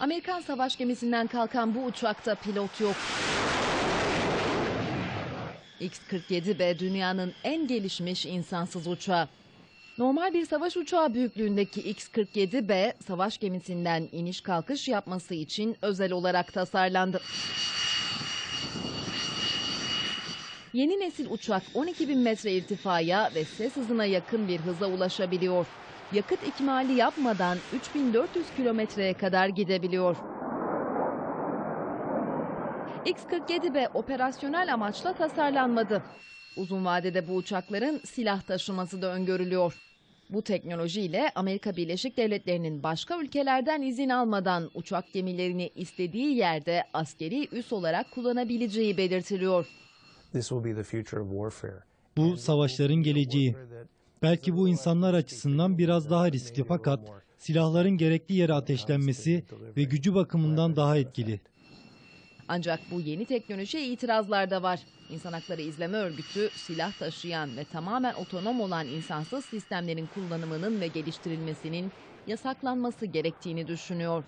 Amerikan savaş gemisinden kalkan bu uçakta pilot yok. X-47B dünyanın en gelişmiş insansız uçağı. Normal bir savaş uçağı büyüklüğündeki X-47B savaş gemisinden iniş kalkış yapması için özel olarak tasarlandı. Yeni nesil uçak 12 bin metre irtifaya ve ses hızına yakın bir hıza ulaşabiliyor. Yakıt ikmali yapmadan 3400 kilometreye kadar gidebiliyor. X-47B operasyonel amaçla tasarlanmadı. Uzun vadede bu uçakların silah taşıması da öngörülüyor. Bu teknolojiyle Amerika Birleşik Devletleri'nin başka ülkelerden izin almadan uçak gemilerini istediği yerde askeri üs olarak kullanabileceği belirtiliyor. This will be the future of warfare. Bu savaşların geleceği. Belki bu insanlar açısından biraz daha riskli fakat silahların gerekli yere ateşlenmesi ve gücü bakımından daha etkili. Ancak bu yeni teknolojiye itirazlar da var. İnsan Hakları İzleme Örgütü silah taşıyan ve tamamen otonom olan insansız sistemlerin kullanımının ve geliştirilmesinin yasaklanması gerektiğini düşünüyor.